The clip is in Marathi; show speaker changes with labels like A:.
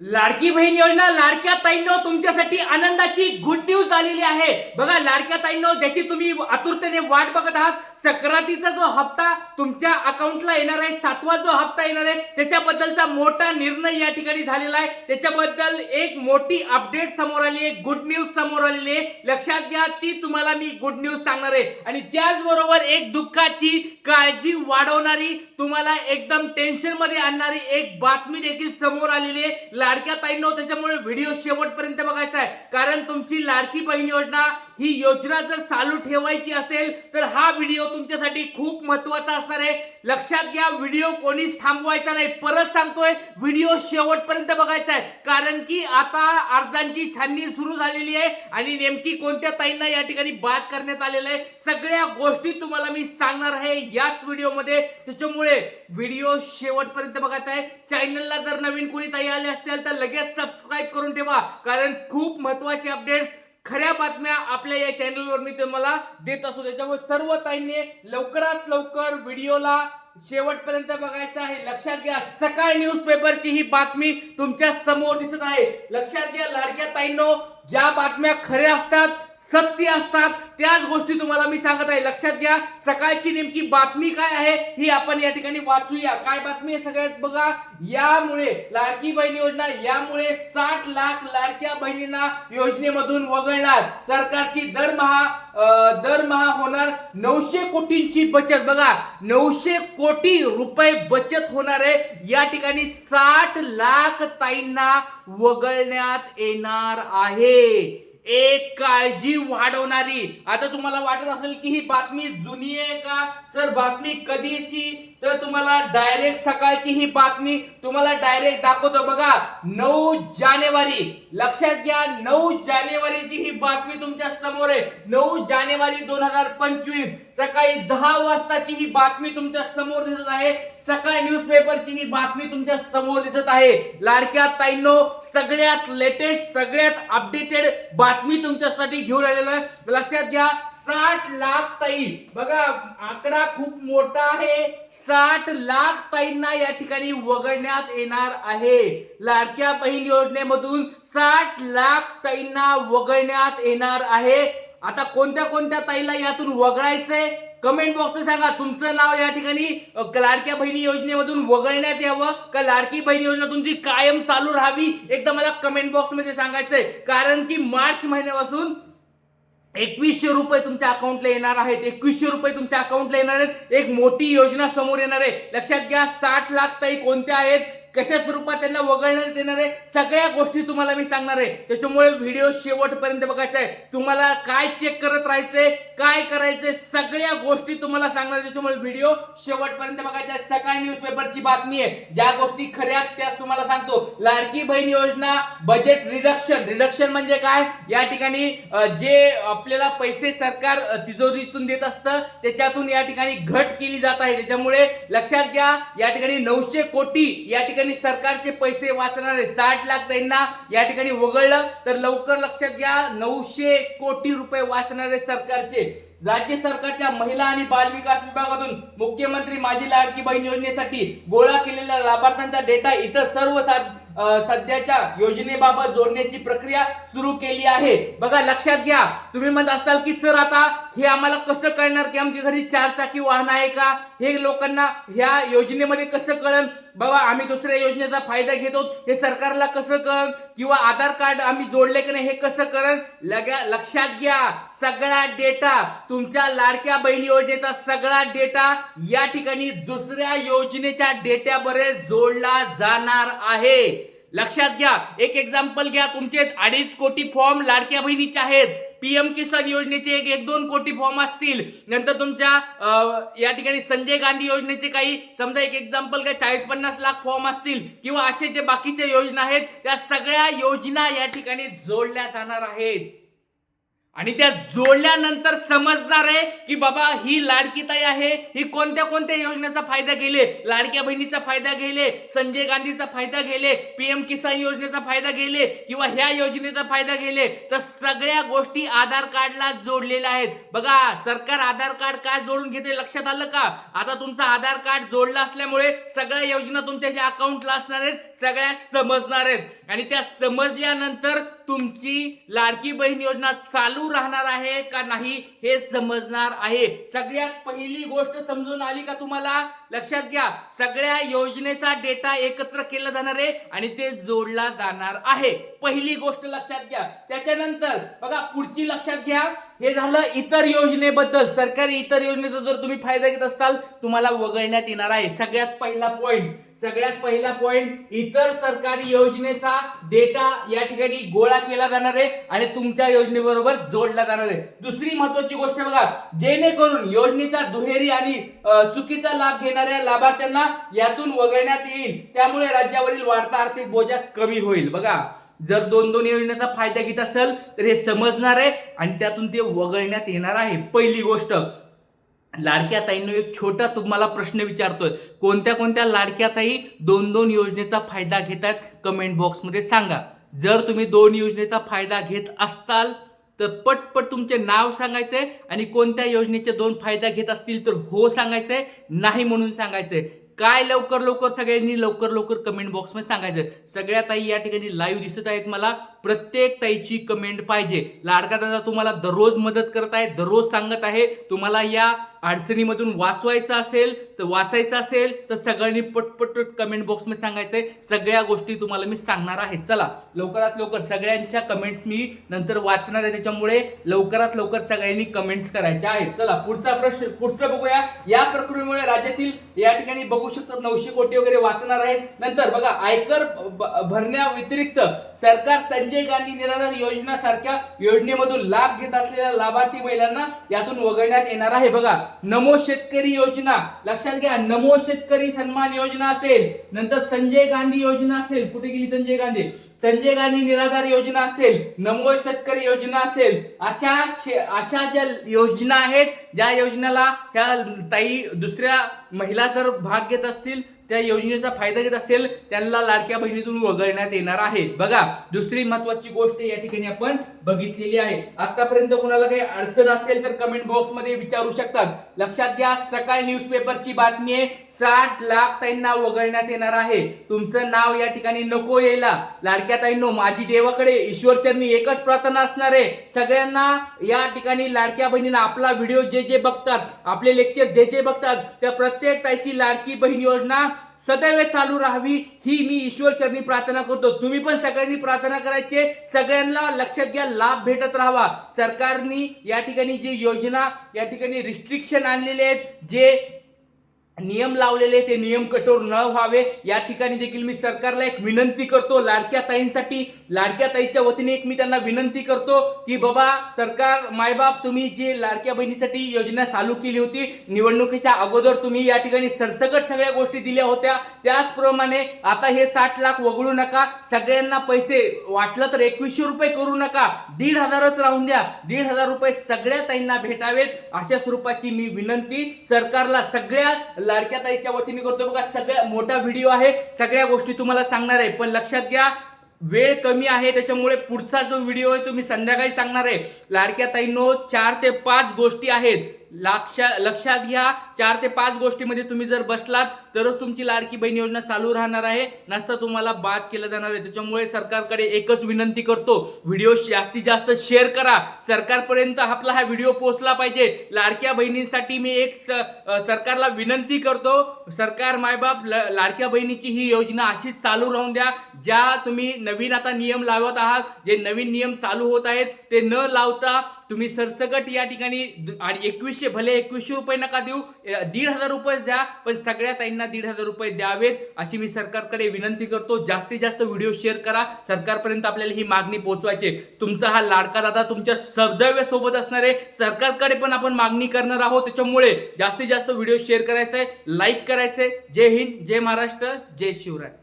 A: लाडकी बहीण योजना लाडक्या ताईंनो तुमच्यासाठी आनंदाची गुड न्यूज आलेली आहे. बघा लाडक्या ताईंनो ज्याची तुम्ही आतुरतेने वाट बघत आहात सक्रांतीचा जो हप्ता तुमच्या अकाउंटला येणार आहे सातवा जो हप्ता येणार आहे त्याच्याबद्दलचा मोठा निर्णय या ठिकाणी झालेला आहे. त्याच्याबद्दल एक मोठी अपडेट समोर आली आहे गुड न्यूज समोर आलेली आहे. लक्षात घ्या ती तुम्हाला मी गुड न्यूज सांगणार आहे. आणि त्याचबरोबर एक दुःखाची काळजी वाढवणारी तुम्हाला एकदम टेन्शनमध्ये आणणारी एक बातमी देखील समोर आलेली आहे. लाडक्या ताईंनो त्याच्यामुळे व्हिडिओ शेवटपर्यंत बघायचा आहे. कारण तुमची लाडकी बहीण योजना ही योजना जर चालू ठेवायची असेल तर हा व्हिडिओ तुमच्यासाठी खूप महत्त्वाचा असणार आहे. लक्षात घ्या व्हिडिओ कोणीच थांबवायचा नाही. परत सांगतोय व्हिडिओ शेवटपर्यंत बघायचा आहे. कारण की आता अर्जांची छाननी सुरू झालेली आहे आणि नेमकी कोणत्या ताईंना या ठिकाणी बाद करण्यात आलेलं आहे सगळ्या गोष्टी तुम्हाला मी सांगणार आहे याच व्हिडिओमध्ये. त्याच्यामुळे व्हिडिओ शेवटपर्यंत बघायचा आहे. चॅनलला जर नवीन कोणी ताई आले असतील तर लगेच सबस्क्राईब करून ठेवा. कारण खूप महत्त्वाचे अपडेट्स खऱ्या बातम्या आपल्या या चॅनलवर मी तुम्हाला देत असू. त्याच्यामुळे सर्व ताईंनी लवकरात लवकर व्हिडिओला शेवटपर्यंत बघायचं आहे. लक्षात घ्या सकाळ न्यूज पेपरची ही बातमी तुमच्यासमोर दिसत आहे. लक्षात घ्या लाडक्या ताईंनो ज्या बातम्या खऱ्या असतात सत्य असतात. त्याच गोष्टी तुम्हाला मी सांगत आहे. लक्षात घ्या सकाळची नेमकी बातमी काय आहे ही आपण या ठिकाणी वाचूया. काय बातमी आहे सगळ्यात? बघा यामुळे लाडकी बहीण योजना यामुळे साठ लाख लाडक्या बहिणींना योजनेमधून वगळणार. सरकारची दरमहा दरमहा होणार नऊशे कोटींची बचत. बघा नऊशे कोटी रुपये बचत होणार आहे. या ठिकाणी साठ लाख ताईंना वगळण्यात येणार आहे. एक काळजी वाढवणारी. आता तुम्हाला वाटत असेल की ही बातमी जुनी आहे का? सर बातमी कधीची? तर तुम्हाला डायरेक्ट सकाळची ही बातमी तुम्हाला डायरेक्ट दाखवतो बघा. नऊ जानेवारी. लक्षात घ्या नऊ जानेवारीची ही बातमी तुमच्यासमोर आहे. नऊ जानेवारी दोन हजार पंचवीस. सकाळी दहा वाजताची ही बातमी तुमच्यासमोर दिसत आहे. सकाळ न्यूजपेपरची ही बातमी तुमच्यासमोर दिसत आहे. लाडक्या ताईंनो सगळ्यात लेटेस्ट सगळ्यात अपडेटेड बातमी तुमच्यासाठी घेऊन आलेलो आहे. लक्षात घ्या साठ लाख ताई. बघा आकडा खूप मोठा आहे. साठ लाख ताईंना या ठिकाणी वगळण्यात येणार आहे. लाडक्या बहीण योजनेमधून साठ लाख ताईंना वगळण्यात येणार आहे. आता कोणत्या कोणत्या ताईला यातून वगळायचंय? कमेंट बॉक्समध्ये सांगा तुमचं नाव या ठिकाणी लाडक्या बहिणी योजनेमधून वगळण्यात यावं का लाडकी बहिणी योजना तुमची कायम चालू राहावी? एकदा मला कमेंट बॉक्समध्ये सांगायचंय. कारण की मार्च महिन्यापासून एकवीसशे रुपये तुमच्या अकाउंटला येणार आहेत. एकवीसशे रुपये तुमच्या अकाउंटला येणार आहेत. एक मोठी योजना समोर येणार आहे. लक्षात घ्या साठ लाख ताई कोणत्या आहेत? कशा स्वरूपात त्यांना वगळण्यात येणार आहे सगळ्या गोष्टी तुम्हाला मी सांगणार आहे. त्याच्यामुळे व्हिडिओ शेवटपर्यंत बघायचा आहे. तुम्हाला काय चेक करत राहायचंय काय करायचंय सगळ्या गोष्टी तुम्हाला सांगणार त्याच्यामुळे व्हिडिओ शेवटपर्यंत बघायचा आहे. सकाळी न्यूजपेपरची बातमी आहे. ज्या गोष्टी खऱ्या त्याच तुम्हाला सांगतो. लाडकी बहीण योजना बजेट रिडक्शन रिडक्शन म्हणजे काय? या ठिकाणी जे आपल्याला पैसे सरकार तिजोरीतून देत असतं त्याच्यातून या ठिकाणी घट केली जात आहे. त्याच्यामुळे लक्षात घ्या या ठिकाणी नऊशे कोटी या ठिकाणी सरकारचे पैसे वाचणारे जाट लाख त्यांना या ठिकाणी वगळलं तर लवकर लक्षात घ्या नऊशे कोटी रुपये वाचणारे सरकारचे. राज्य सरकारच्या महिला आणि बालविकास विभागातून मुख्यमंत्री माझी लाडकी बहीण योजनेसाठी गोळा केलेल्या लाभार्थ्यांचा डेटा इतर सर्व साध- सध्याच्या योजनेबाबत जोडण्याची प्रक्रिया सुरू केली आहे. बघा लक्षात घ्या. तुम्ही म्हणत असाल की सर आता हे आम्हाला कसं कळणार की आमच्या घरी चार चाकी वाहन आहे का? हे लोकांना ह्या योजनेमध्ये कसं कळन? बाबा आम्ही दुसऱ्या योजनेचा फायदा घेतो हे सरकारला कसं कळन? किंवा आधार कार्ड आम्ही जोडले की नाही हे कसं करण लगा लक्षात घ्या. सगळा डेटा तुमच्या लाडक्या बहीण योजनेचा सगळा डेटा या ठिकाणी दुसऱ्या योजनेच्या डेट्याबरोबर जोडला जाणार आहे. लक्षात घ्या एक एक्झाम्पल घ्या तुमचे अडीच कोटी फॉर्म लाडक्या बहिणीचे आहेत. पीएम किसान योजनेचे एक एक दोन कोटी फॉर्म असतील. नंतर तुमच्या या ठिकाणी संजय गांधी योजनेचे काही समजा एक एक्झाम्पल काय चाळीस पन्नास लाख फॉर्म असतील किंवा असे जे बाकीच्या योजना आहेत त्या सगळ्या योजना या ठिकाणी जोडल्या जाणार आहेत. आणि त्या जोडल्यानंतर समजणार आहे की बाबा ही लाडकी ताई आहे ही कोणत्या कोणत्या योजनेचा फायदा घेले? लाडक्या बहिणीचा फायदा घेले? संजय गांधीचा फायदा घेले? पीएम किसान योजनेचा फायदा घेले? किंवा ह्या योजनेचा फायदा घेले? तर सगळ्या गोष्टी आधार कार्डला जोडलेल्या आहेत. बघा सरकार आधार कार्ड काय जोडून घेते लक्षात आलं का? आता तुमचं आधार कार्ड जोडलं असल्यामुळे सगळ्या योजना तुमच्या ज्या अकाउंटला असणार आहेत सगळ्या समजणार आहेत. आणि त्या समजल्यानंतर तुमची लाडकी बहीण योजना चालू राहणार आहे का नाही हे समजणार आहे. सगळ्यात पहिली गोष्ट समजून आली का तुम्हाला? लक्षात घ्या सगळ्या योजनेचा डेटा एकत्र केला जाणार आहे आणि ते जोडला जाणार आहे. पहिली गोष्ट लक्षात घ्या. त्याच्यानंतर बघा पुढची लक्षात घ्या. हे झालं इतर योजनेबद्दल. सरकारी इतर योजनेचा जर तुम्ही फायदा घेत असाल तुम्हाला वगळण्यात येणार आहे. सगळ्यात पहिला पॉइंट सगळ्यात पहिला पॉइंट इतर सरकारी योजनेचा डेटा या ठिकाणी गोळा केला जाणार आहे आणि तुमच्या योजनेबरोबर जोडला जाणार आहे. दुसरी महत्वाची गोष्ट बघा जेणेकरून योजनेचा दुहेरी आणि चुकीचा लाभ घेणार घेणाऱ्या लाभार्थ्यांना यातून वगळण्यात येईल. त्यामुळे राज्यावरील वाढता आर्थिक बोजा कमी होईल. बघा जर दोन दोन योजनेचा फायदा घेत असेल तर हे समजणार आहे आणि त्यातून ते वगळण्यात येणार आहे. पहिली गोष्ट लाडक्या ताईंनो एक छोटा तुम्हाला प्रश्न विचारतोय. कोणत्या कोणत्या लाडक्या ताई दोन दोन योजनेचा फायदा घेतात? कमेंट बॉक्समध्ये सांगा. जर तुम्ही दोन योजनेचा फायदा घेत असताल तर पटपट तुमचे नाव सांगायचंय आणि कोणत्या योजनेचे दोन फायदा घेत असतील तर हो सांगायचंय नाही म्हणून सांगायचंय. काय लवकर लवकर सगळ्यांनी लवकर लवकर कमेंट बॉक्समध्ये सांगायचं सगळ्या ताई या ठिकाणी लाईव्ह दिसत आहेत मला. प्रत्येक ताईची कमेंट पाहिजे. लाडका दादा तुम्हाला दररोज मदत करत आहे दररोज सांगत आहे. तुम्हाला या अडचणीमधून वाचवायचं असेल तर वाचायचं असेल तर सगळ्यांनी पटपट कमेंट बॉक्समध्ये सांगायचंय. सगळ्या गोष्टी तुम्हाला मी सांगणार आहे. चला लवकरात लवकर सगळ्यांच्या कमेंट्स मी नंतर वाचणार आहे. त्याच्यामुळे लवकरात लवकर सगळ्यांनी कमेंट्स करायच्या आहेत. चला पुढचा प्रश्न पुढचं बघूया. या प्रक्रियेमुळे राज्यातील या ठिकाणी बघू शकतात नऊशे कोटी वगैरे वाचणार आहेत. नंतर बघा आयकर भरण्या व्यतिरिक्त सरकार संजय गांधी निराधार योजना सारख्या योजनेमधून लाभ घेत असलेल्या लाभार्थी महिलांना यातून वगळण्यात येणार आहे. बघा नमो शेतकरी योजना. लक्षात घ्या नमो शेतकरी सन्मान योजना असेल नंतर संजय गांधी योजना असेल. कुठे गेली संजय गांधी? संजय गांधी निराधार योजना असेल नमो शेतकरी योजना असेल. अशा शे- अशा ज्या योजना आहेत ज्या योजनेला त्या ताई दुसऱ्या महिला जर भाग घेत असतील त्या योजनेचा फायदा घेत असेल त्यांना लाडक्या बहिणीतून वगळण्यात येणार आहे. बघा दुसरी महत्वाची गोष्ट या ठिकाणी आपण बघितलेली आहे. आतापर्यंत कोणाला काही अडचण असेल तर कमेंट बॉक्समध्ये विचारू शकतात. लक्षात घ्या सकाळी न्यूजपेपरची बातमी आहे साठ लाख ताईंना वगळण्यात येणार आहे. तुमचं नाव या ठिकाणी नको यायला. लाडक्या ताईंनो माझी देवाकडे ईश्वरचरणी एकच प्रार्थना असणार आहे. सगळ्यांना या ठिकाणी लाडक्या बहिणींना आपला व्हिडिओ जे जे बघतात आपले लेक्चर जे जे बघतात त्या प्रत्येक ताईची लाडकी बहीण योजना सदैव चालू राहावी ही मी ईश्वर चरणी प्रार्थना करतो. तुम्ही पण सगळ्यांनी प्रार्थना करायचे. सगळ्यांना लक्षात घ्या लाभ भेटत राहावा. सरकारनी या ठिकाणी जी योजना या ठिकाणी रिस्ट्रिक्शन आणलेले आहेत जे नियम लावलेले ते नियम कठोर न व्हावे. या ठिकाणी देखील मी सरकारला एक विनंती करतो लाडक्या ताईंसाठी. लाडक्या ताईच्या वतीने एक मी त्यांना विनंती करतो की बाबा सरकार मायबाप तुम्ही जी लाडक्या बहिणीसाठी योजना चालू केली होती निवडणुकीच्या अगोदर तुम्ही या ठिकाणी सरसकट सगळ्या गोष्टी दिल्या होत्या. त्याचप्रमाणे आता हे साठ लाख वगळू नका. सगळ्यांना पैसे वाटलं तर एकवीसशे रुपये करू नका. दीड हजारच राहून द्या. दीड हजार रुपये सगळ्या ताईंना भेटावेत अशा स्वरूपाची मी विनंती सरकारला सगळ्या लाडक्या ताईच्या वतीने करतो बघा सगळ्या मोठा व्हिडिओ आहे सगळ्या गोष्टी तुम्हाला सांगणार आहे. पण लक्षात घ्या वेळ कमी आहे त्याच्यामुळे पुढचा जो व्हिडिओ आहे तो मी संध्याकाळी सांगणार आहे. लाडक्या ताईंनो चार ते पाच गोष्टी आहेत. लक्षा लक्षात घ्या. चार ते पाच गोष्टीमध्ये तुम्ही जर बसलात तरच तुमची लाडकी बहीण योजना चालू राहणार आहे. नसता तुम्हाला बाद केलं जाणार आहे. त्याच्यामुळे सरकारकडे एकच विनंती करतो व्हिडिओ जास्तीत जास्त शेअर करा. सरकारपर्यंत आपला हा व्हिडिओ पोहोचला पाहिजे. लाडक्या बहिणींसाठी मी एक सरकारला विनंती करतो सरकार मायबाप लाडक्या बहिणीची ही योजना अशीच चालू राहून द्या. ज्या तुम्ही नवीन आता नियम लावत आहात जे नवीन नियम चालू होत आहेत ते न लावता तुम्ही सरसकट या ठिकाणी आणि एकवीस एकवीसशे भले एकवीसशे रुपये नका देऊ. दीड हजार रुपयेच द्या पण सगळ्या ताईंना दीड हजार रुपये द्यावेत अशी मी सरकारकडे विनंती करतो. जास्तीत जास्त व्हिडिओ शेअर करा. सरकारपर्यंत आपल्याला ही मागणी पोहोचवायची तुमचा हा लाडका दादा तुमच्या सदैव सोबत असणार आहे. सरकारकडे पण आपण मागणी करणार आहोत. त्याच्यामुळे जास्तीत जास्त व्हिडिओ शेअर करायचा आहे लाईक करायचंय. जय हिंद जय महाराष्ट्र जय शिवराय.